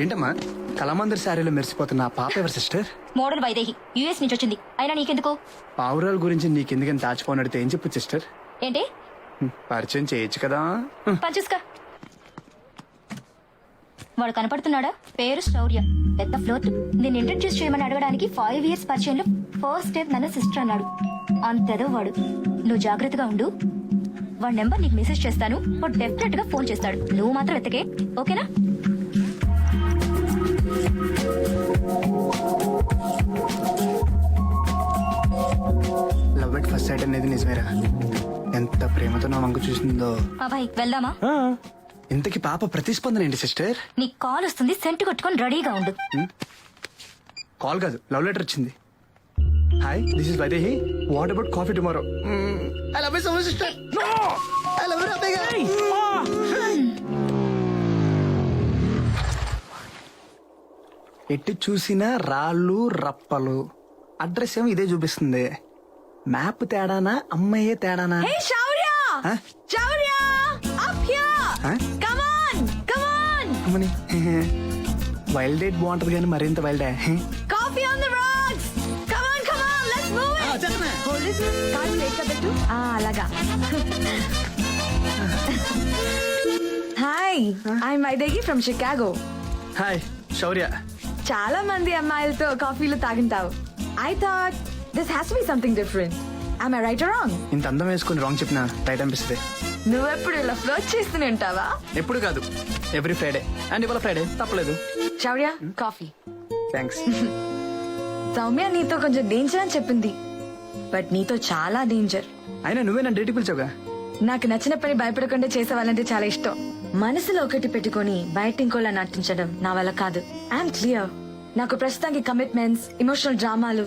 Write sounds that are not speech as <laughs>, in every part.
ఏంటమ్మా? కలమందరి శారీలో మెరిసిపోతున్న ఆ పాప ఎవరు సిస్టర్? మోడల్ వైదేహి. యుఎస్ నుంచి వచ్చింది. అయినా నీకెందుకు? పావురాల గురించి నీకెందుకని దాచిపోని అడిగితే ఏం చెప్పు సిస్టర్? ఏంటి? పరిచయం చేయొచ్చు కదా. పంచుస్కా. వాడు కనపడుతున్నాడా? పేరు శౌర్య. పెద్ద ఫ్లోట్ నేను ఇంట్రడ్యూస్ చేయమని అడగడానికి ఫైవ్ ఇయర్స్ పరిచయంలో ఫస్ట్ టైం నన్ను సిస్టర్ అన్నాడు. అంతేదో వాడు నువ్వు జాగ్రత్తగా ఉండు. వాడి నెంబర్ నీకు మెసేజ్ చేస్తాను. వాడు డెఫినెట్గా ఫోన్ చేస్తాడు. నువ్వు మాత్రం ఎత్తకే ఓకేనా? లవ్ ఎట్ ఫస్ట్ సైట్ అనేది నిజమేరా. ఎంత ప్రేమతో నా వంక చూసిందో. అబ్బాయి వెళ్దామా? ఇంతకి పాప ప్రతిస్పందన ఏంటి సిస్టర్? నీకు కాల్ వస్తుంది సెంటు కొట్టుకొని రెడీగా ఉండు. కాల్ కాదు లవ్ లెటర్ వచ్చింది. Hi this is Vaidehi what about coffee tomorrow I love you so much sister no I love you అబ్బేగా ఎట్టి చూసినా రాళ్ళు రప్పలు అడ్రస్ ఏమో ఇదే చూపిస్తుంది మ్యాప్ తేడానా అమ్మాయే తేడానా Hey, Shaurya! Huh? Shaurya! Up here! Huh? Come on! Come on! అమ్మని వైల్డ్ డేట్ బాగుంటది కానీ మరింత వైల్డ్ ఆ, అలాగా. Hi I Vaidehi from Chicago hi Shaurya చాలా మంది అమ్మాయిలతో కాఫీలు తాగింటావు. I thought this has be something different I right wrong ఇంత అందం వేసుకుని రాంగ్ చెప్పిన రైట్ అనిపిస్తుంది. నువ్వెప్పుడు ఇలా ఫ్లోట్ చేస్తూనే ఉంటావా? ఎప్పుడు కాదు. ఎవ్రీ ఫ్రైడే అండ్ ఇవాళ ఫ్రైడే తప్పలేదు. శౌర్య కాఫీ థ్యాంక్స్ సౌమ్య నీతో కొంచెం డేంజర్ అని చెప్పింది. బట్ నీతో చాలా డేంజర్ అయినా నువ్వే నా డేట్ పిలిచావుగా? నాకు నచ్చిన పని భయపడకుండా చేసేవాళ్ళంటే చాలా ఇష్టం. మనసులో ఒకటి పెట్టుకొని బయట ఇంకోలా నటించడం నా వల్ల కాదు. ఐఎమ్ క్లియర్ నాకు ప్రస్తుతానికి కమిట్మెంట్స్ ఎమోషనల్ డ్రామాలు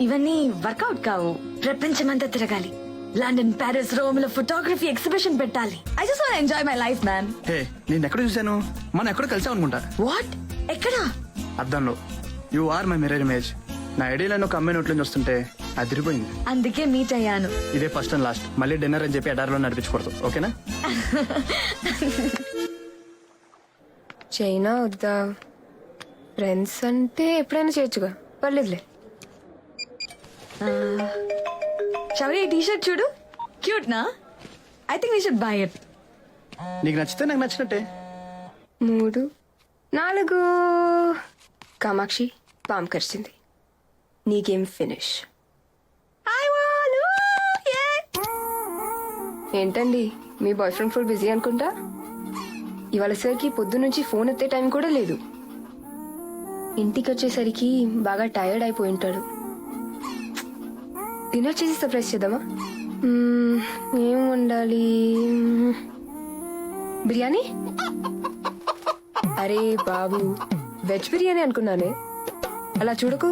ఇవన్నీ వర్కౌట్ కావు. ప్రపంచమంతా తిరగాలి. లండన్ ప్యారిస్ రోమ్లో ఫోటోగ్రఫీ ఎగ్జిబిషన్ పెట్టాలి. I just want enjoy my life man hey నేను ఎక్కడ చూశాను? మనం ఎక్కడ కలిసాం అనుకుంటా. వాట్ ఎక్కడా? అద్దంలో. You are my mirror image నా ఐడియాలో ఒక అమ్మాయి నోట్లోంచి వస్తుంటే అదిరిపోయింది. అందుకే మీట్ అయ్యాను. ఇదే ఫస్ట్ అండ్ లాస్ట్. మళ్ళీ డిన్నర్ అని చెప్పి ఎడారిలో నడిపించకూడదు. ఓకేనా? <laughs> చైనా వద్దా? ఫ్రెండ్స్ అంటే ఎప్పుడైనా చేయొచ్చుగా? పర్లేదులే. శౌర్య టీ షర్ట్ చూడు. క్యూట్ నా? I think we should buy it నీకు నచ్చితే నాకు నచ్చినట్టే. మూడు నాలుగు. కామాక్షి పాము కరిచింది. నీకేం ఫినిష్ ఏంటండి? మీ బాయ్ ఫ్రెండ్ ఫుల్ బిజీ అనుకుంటా? ఇవాళ సార్కి పొద్దు నుంచి ఫోన్ ఎత్తే టైం కూడా లేదు. ఇంటికి వచ్చేసరికి బాగా టైర్డ్ అయిపోయి ఉంటాడు. డిన్నర్ చేసి సర్ప్రైజ్ చేద్దామా? ఏం వండాలి? బిర్యానీ? అరే బాబు వెజ్ బిర్యానీ అనుకున్నానే? అలా చూడకు.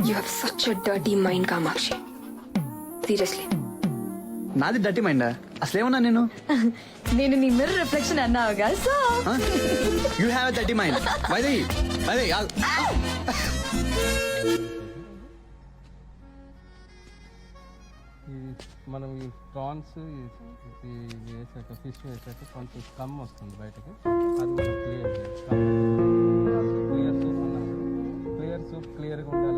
You have such a dirty mind Kamakshi. Seriously నాది డట్టి మైండా అసలేమన్నా నేను? నేను నీ మిర్రర్ రిఫ్లెక్షన్ అన్నావుగా సో. యూ హ్యావ్ డట్టి మైండ్ వైదే వైదే మనం ఈ ప్రాన్స్ ఈ వేసాక ఫిష్ వేసాక కొంచెం స్కమ్ వస్తుంది బయటకి. అది మనం clear clear soup clear soup క్లియర్గా ఉండాలని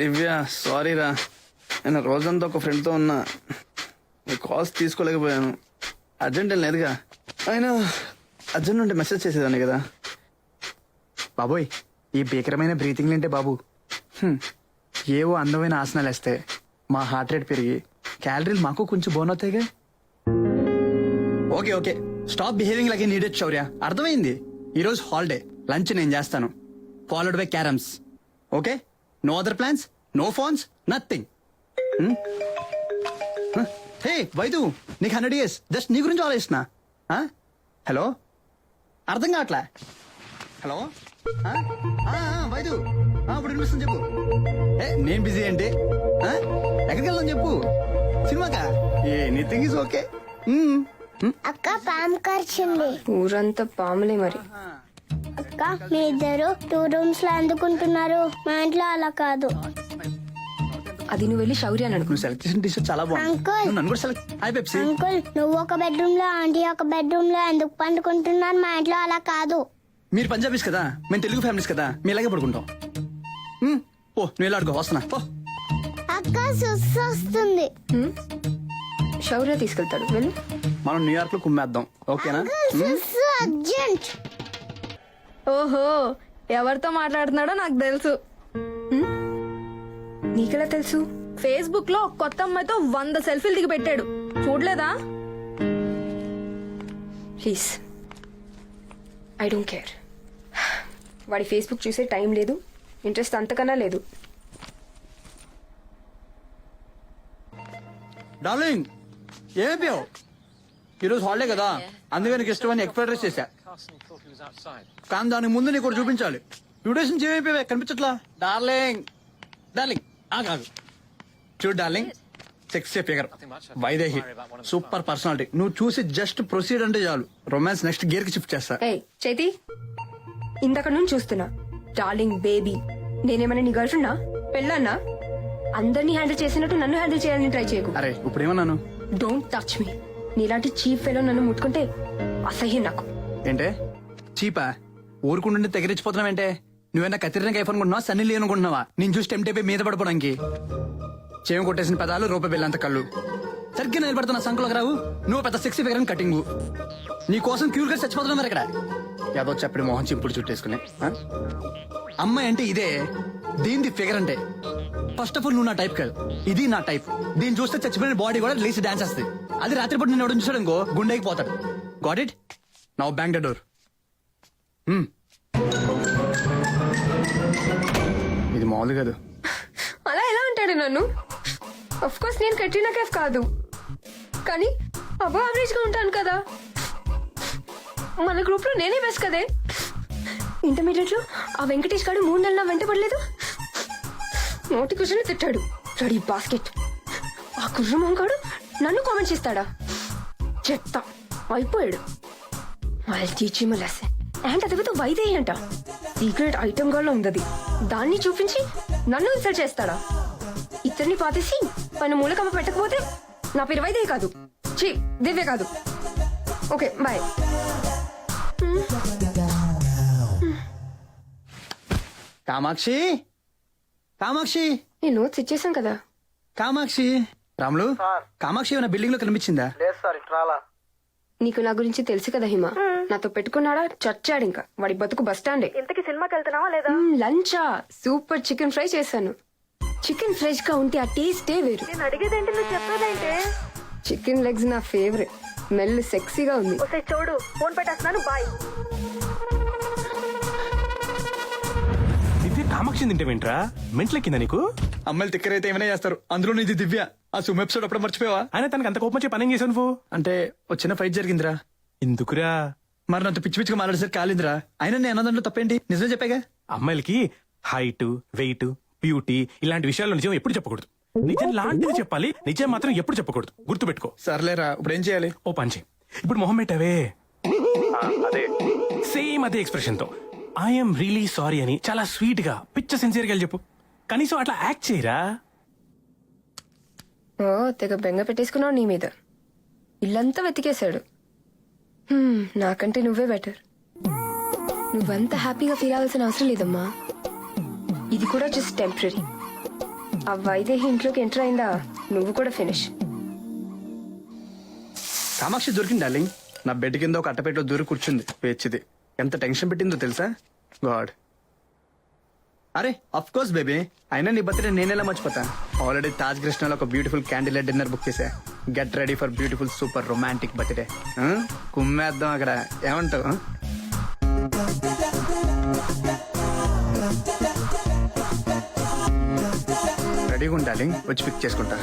దివ్య సారీ రా. నేను రోజంతా ఒక ఫ్రెండ్తో ఉన్నా. కాల్స్ తీసుకోలేకపోయాను. అర్జెంట్ ఏం లేదుగా. అయినా అర్జెంట్ ఉంటే మెసేజ్ చేసేదాన్ని కదా. బాబోయ్ ఈ భీకరమైన బ్రీతింగ్ ఏంటే బాబు. హ్మ్. ఏవో అందమైన ఆసనాలు వేస్తే మా హార్ట్ రేట్ పెరిగి క్యాలరీలు మాకు కొంచెం bone అవుతాయిగా. Okay okay. Stop behaving like needed Shaurya అర్థమైంది. ఈరోజు హాలిడే లంచ్ నేను చేస్తాను. Followed by carroms okay? No other plans no phones nothing hey Vaidu నీకు హండ్రెడ్ ఇయర్స్ జస్ట్ నీ గురించి ఆలోచిస్తున్నా. హలో అర్థం కావట్లే? హలో వైదు ఇప్పుడు వినిపిస్తుంది చెప్పు. ఏ నేను బిజీ ఏంటి? ఆ? ఎక్కడికి వెళ్దాం చెప్పు? సినిమాకా? ఏ ఎనీథింగ్ ఇస్ ఓకే అక్క పాము కరిచింది. ఊరంతా పాములే మరి. అక్క మీ ఇద్దరు టూ రూమ్స్లో ఎందుకుంటున్నారు మా ఇంట్లో అలా కాదు. అది నువ్వు వెళ్ళి శౌర్య అని అనుకో. నువ్వు సెలెక్ట్ చేసిన టీషర్ట్ చాలా బాగుంది. అంకుల్. నువ్వు నన్ను కూడా సెలెక్ట్ హాయ్ పెప్సీ. అంకుల్ నువ్వు ఒక బెడ్రూమ్లో ఆంటీ ఒక బెడ్రూమ్లో ఎందుకు పండుకుంటున్నారు? మా ఇంట్లో అలా కాదు. మీరు పంజాబీస్ కదా? మేము తెలుగు ఫ్యామిలీస్ కదా? మీ ఇలాగే పడుకుంటాం. హ్మ్, ఓ నువ్వు ఆడుకో వస్తున్నా అక్క సుస్సు వస్తుంది. హ్మ్? శౌర్య తీసుకెళ్తాడు. వెళ్ళు. మనం న్యూయార్క్లో కుమ్మేద్దాం. ఓకేనా? సుస్సు అర్జెంట్. ఓహో ఎవరితో మాట్లాడుతున్నాడో నాకు తెలుసు. నీకెలా తెలుసు? ఫేస్బుక్లో కొత్త అమ్మాయితో వంద సెల్ఫీలు దిగి పెట్టాడు చూడలేదా? ప్లీజ్. I don't care. వాడి ఫేస్బుక్ చూసే టైం లేదు. ఇంట్రెస్ట్ అంతకన్నా లేదు. డార్లింగ్ ఏమైపోయావు ఈరోజు హాలిడే కదా. అందుకే నీకు ఇష్టమని ఎక్స్పెక్ట్ చేశా. కానీ దానికి ముందు నీకు ఒకటి చూపించాలి. నుంచి ఏమైపోయావే కనిపించట్లా? డార్లింగ్ డార్లింగ్ ఆ కాదు చూడు darling sex figure Vaidehi super personality నువ్వు చూసి జస్ట్ ప్రొసీడ్ అంటే చాలు. రొమాన్స్ నెక్స్ట్ గేర్కి షిఫ్ట్ చేస్తా. ఏయ్ చేతి. ఇందాక నుంచి చూస్తున్నా. డార్లింగ్ బేబీ నేనేమైనా నీ గర్ల్ ఫ్రెండా పెళ్ళన్నా? అందరినీ హ్యాండిల్ చేసినట్టు నన్ను హ్యాండిల్ చేయాలని ట్రై చేయకు. అరే ఇప్పుడు ఏమన్నాను? డోంట్ టచ్ మీ నీలాంటి చీఫ్ ఫెలో నన్ను ముట్టుకుంటే అసహ్యం నాకు. ఏంటే? చీపా? ఊరుకుంటుంటే తెగరించిపోతున్నావేంటే నువ్వైనా కత్తిరిన కైఫ్ అనుకుంటున్నావా? సన్నీ లీ అనుకుంటున్నావా? నేను చూసి టెంప్ట్ మీద పడిపోవడానికి. చేయం కొట్టేసిన పెదాలు రూపాయి బిల్లంత కళ్ళు. సరిగ్గా నిలబడుతున్న సంకులకు రావు. నువ్వు పెద్ద సిక్స్ ఫిగర్ కటింగ్ నీ కోసం క్యూర్గా చచ్చిపోతున్నావు మరి ఇక్కడ. యాదో చెప్పడి మోహన్ చింపుడు చుట్టేసుకుని అమ్మాయి అంటే ఇదే. దీనిది ఫిగర్ అంటే. ఫస్ట్ ఆఫ్ ఆల్ నువ్వు నా టైప్ కాదు ఇది నా టైప్ దీన్ని చూస్తే చచ్చిపోయిన బాడీ కూడా లేచి డాన్స్ వస్తుంది అది రాత్రిపూట నేను ఎవడో చూసాడు ఇంకో గుండెకి పోతాడు. Got it now bang the door ఇది మామూలు కాదు. అలా ఎలా అంటాడు నన్ను? అఫ్ కోర్స్ నేను కట్రినా కేఫ్ కాదు. కానీ అబో యావరేజ్గా ఉంటాను కదా. మన గ్రూప్లో నేనే బెస్ట్ కదే. ఇంటర్మీడియట్లో ఆ వెంకటేష్ గారు మూడు నెలల వెంట పడలేదు. నోటి కూర్చొని తిట్టాడు. రెడీ బాస్కెట్ ఆ కుర్రమోహన్ గాడు నన్ను కామెంట్ చేస్తాడా? చెత్త. అయిపోయాడు. వాళ్ళు టీచ్ లెసన్ అండ్ అది వైదేహి అంట. సీక్రెట్ ఐటమ్గా ఉందది. దాన్ని చూపించి నన్ను ఇన్సల్ట్ చేస్తాడా? ఇద్దరిని పాతేసి పైన మూలకమ్మ పెట్టకపోతే నా పేరు వైదేహి కాదు. ఛీ దివ్య కాదు. Okay bye Kamakshi? కామాక్షి? నేను నోట్స్ ఇచ్చేసాం కదా. కామాక్షి? రాములు? కామాక్షి ఏమైనా బిల్డింగ్లో కనిపించిందా? నీకు నా గురించి తెలుసు కదా హిమ. నాతో పెట్టుకున్నాడా? చచ్చాడు ఇంకా. వాడి బతుకు బస్ స్టాండే. ఇంతకి సినిమాకి వెళ్తున్నావా లేదా? లంచా? సూపర్ చికెన్ ఫ్రై చేశాను. చికెన్ ఫ్రెష్గా ఉంటే ఆ టేస్టే వేరు. నేను అడిగేదేంటి? నువ్వు చెప్పేదేంటి? చికెన్ లెగ్స్ నా ఫేవరెట్. స్మెల్ సెక్సీగా ఉంది. ఒకసారి చూడు. ఫోన్ పెట్టేస్తున్నాను. బాయ్. దివ్య కామాక్షి తింటావేంట్రా మెంట్లెక్కిందా నీకు? అమ్మాయిలు తిక్కరైతే ఏమైనా చేస్తారు. అందులో ఇది దివ్య. ఆ సుమ్ ఎపిసోడ్ అప్పుడు మర్చిపోయావా? ఆయన తనకి అంత కోపం వచ్చి పని చేసావు నువ్వు? అంటే ఒక చిన్న ఫైట్ జరిగిందిరా. ఎందుకురా? మరి నాతో పిచ్చి పిచ్చిగా మాట్లాడేసరికి కాలిందిరా. అయినా నేను అన్నదాంట్లో తప్పేంటి? నిజమే చెప్పాగా? అమ్మాయిలకి హైట్ వెయిట్ బ్యూటీ ఇలాంటి విషయాల్లో నిజం ఎప్పుడు చెప్పకూడదు. నిజం లాంటిది చెప్పాలి నిజం మాత్రం ఎప్పుడు చెప్పకూడదు. గుర్తుపెట్టుకో. సర్లేరా ఇప్పుడు ఏం చేయాలి? ఓ పంచి ఇప్పుడు మొహం పెట్టావే. అదే. సేమ్ అదే ఎక్స్ప్రెషన్తో. ఐఎమ్ రియలీ సారీ అని చాలా స్వీట్గా పిచ్చ సిన్సియర్గా చెప్పు. కనీసం అట్లా యాక్ట్ చేయరా? ఓ తెగ బెంగ పెట్టేసుకున్నావు నీ మీద. ఇల్లంతా వెతికేశాడు. హ్మ్, నాకంటే నువ్వే బెటర్ నువ్వంత హ్యాపీగా ఫీల్ అవ్వాల్సిన అవసరం లేదమ్మా. ఇది కూడా జస్ట్ టెంపరీ ఆ వైదేహి ఇంట్లోకి ఎంటర్ అయిందా? నువ్వు కూడా ఫినిష్ కామాక్షి దొరికింది డార్లింగ్. నా బెడ్ కింద ఒక అట్టపెట్టలో దూరి కూర్చుంది. వేచిది ఎంత టెన్షన్ పెట్టిందో తెలుసా? గాడ్. అరే అఫ్ కోర్స్ బేబీ అయినా నీ బర్త్డే నేనెలా మర్చిపోతా ఆల్రెడీ తాజ్ కృష్ణలో ఒక బ్యూటిఫుల్ క్యాండిల్ డిన్నర్ బుక్ చేశా. Get ready for beautiful super romantic birthday కుమ్మేద్దాం అక్కడ. ఏమంటావు? రెడీగా ఉండాలి. వచ్చి పిక్ చేసుకుంటా.